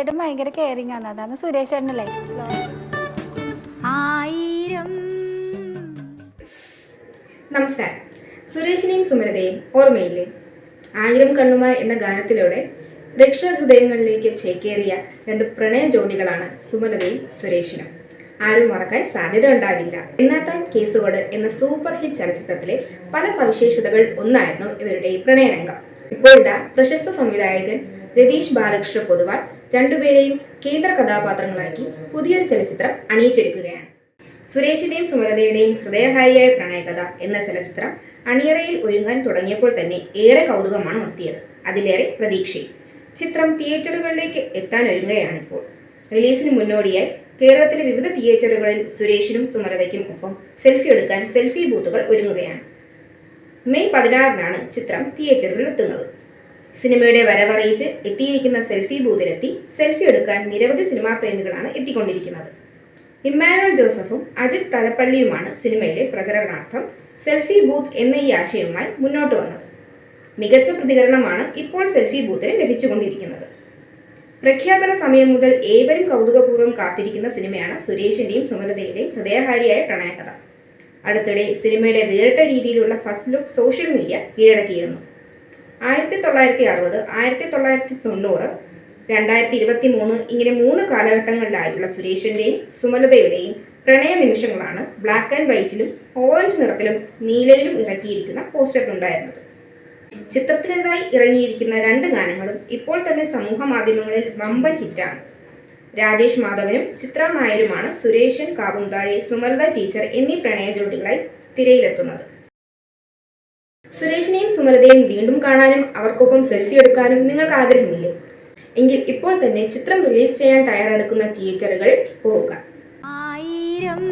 ചേട്ടൻ ഭയങ്കര കെയറിങ് ആണ്. അതാണ് സുരേഷ് ചേട്ടനല്ലേ ആയിരം. നമസ്കാരം. സുരേഷിനെയും സുമരതയും ഓർമ്മയില്ലേ? ആയിരം കണ്ണുമ എന്ന ഗാനത്തിലൂടെ ഹൃദയങ്ങളിലേക്ക് ചേക്കേറിയ രണ്ട് പ്രണയ ജോഡികളാണ് സുമലതയും സുരേഷിനും. ആരും മറക്കാൻ സാധ്യത ഉണ്ടാവില്ല. എന്നാത്താൻ കേസുകോട് എന്ന സൂപ്പർ ഹിറ്റ് ചലച്ചിത്രത്തിലെ പല സവിശേഷതകൾ ഒന്നായിരുന്നു ഇവരുടെ ഈ പ്രണയരംഗം. ഇപ്പോഴത്തെ പ്രശസ്ത സംവിധായകൻ രതീഷ് ബാലകൃഷ്ണ പൊതുവാൾ രണ്ടുപേരെയും കേന്ദ്ര കഥാപാത്രങ്ങളാക്കി പുതിയൊരു ചലച്ചിത്രം അണിയിച്ചൊരുക്കുകയാണ്. സുരേഷിന്റെയും സുമലതയുടെയും ഹൃദയഹാരിയായ പ്രണയകഥ എന്ന ചലച്ചിത്രം അണിയറയിൽ ഒരുങ്ങാൻ തുടങ്ങിയപ്പോൾ തന്നെ ഏറെ കൗതുകമാണ് ഉണർത്തിയത്. അതിലേറെ പ്രതീക്ഷയും. ചിത്രം തിയേറ്ററുകളിലേക്ക് എത്താൻ ഒരുങ്ങുകയാണിപ്പോൾ. റിലീസിന് മുന്നോടിയായി കേരളത്തിലെ വിവിധ തിയേറ്ററുകളിൽ സുരേഷിനും സുമലതയ്ക്കും ഒപ്പം സെൽഫി എടുക്കാൻ സെൽഫി ബൂത്തുകൾ ഒരുങ്ങുകയാണ്. മെയ് പതിനാറിനാണ് ചിത്രം തിയേറ്ററുകളിൽ എത്തുന്നത്. സിനിമയുടെ വരവറിയിച്ച് എത്തിയിരിക്കുന്ന സെൽഫി ബൂത്തിലെത്തി സെൽഫി എടുക്കാൻ നിരവധി സിനിമാ പ്രേമികളാണ് എത്തിക്കൊണ്ടിരിക്കുന്നത്. ഇമ്മാനുവൽ ജോസഫും അജിത് തലപ്പള്ളിയുമാണ് സിനിമയുടെ പ്രചരണാർത്ഥം സെൽഫി ബൂത്ത് എന്ന ഈ ആശയവുമായി മുന്നോട്ട് വന്നത്. മികച്ച പ്രതികരണമാണ് ഇപ്പോൾ സെൽഫി ബൂത്തിന് ലഭിച്ചുകൊണ്ടിരിക്കുന്നത്. പ്രഖ്യാപന സമയം മുതൽ ഏവരും കൗതുകപൂർവം കാത്തിരിക്കുന്ന സിനിമയാണ് സുരേഷിന്റെയും സുമലതയുടെയും ഹൃദയഹാരിയായ പ്രണയകഥ. അടുത്തിടെ സിനിമയുടെ വേറിട്ട രീതിയിലുള്ള ഫസ്റ്റ് ലുക്ക് സോഷ്യൽ മീഡിയ കീഴടക്കിയിരുന്നു. ആയിരത്തി തൊള്ളായിരത്തി അറുപത് ആയിരത്തി തൊള്ളായിരത്തി തൊണ്ണൂറ് രണ്ടായിരത്തി ഇരുപത്തി മൂന്ന് ഇങ്ങനെ മൂന്ന് കാലഘട്ടങ്ങളിലായുള്ള സുരേഷിന്റെയും സുമലതയുടെയും പ്രണയ നിമിഷങ്ങളാണ് ബ്ലാക്ക് ആൻഡ് വൈറ്റിലും ഓറഞ്ച് നിറത്തിലും നീലയിലും ഇറക്കിയിരിക്കുന്ന പോസ്റ്ററിലുണ്ടായിരുന്നത്. ചിത്രത്തിനേതായി ഇറങ്ങിയിരിക്കുന്ന രണ്ട് ഗാനങ്ങളും ഇപ്പോൾ തന്നെ സമൂഹ മാധ്യമങ്ങളിൽ വമ്പൻ ഹിറ്റാണ്. രാജേഷ് മാധവനും ചിത്ര നായരുമാണ് സുരേഷൻ കാവുന്താഴെ സുമലത ടീച്ചർ എന്നീ പ്രണയ ജോഡികളായി തിരയിലെത്തുന്നത്. സുരേഷിനെയും സുമലതയും വീണ്ടും കാണാനും അവർക്കൊപ്പം സെൽഫി എടുക്കാനും നിങ്ങൾക്ക് ആഗ്രഹമില്ലേ? എങ്കിൽ ഇപ്പോൾ തന്നെ ചിത്രം റിലീസ് ചെയ്യാൻ തയ്യാറെടുക്കുന്ന തിയേറ്ററുകൾ പോവുക. ആയിരം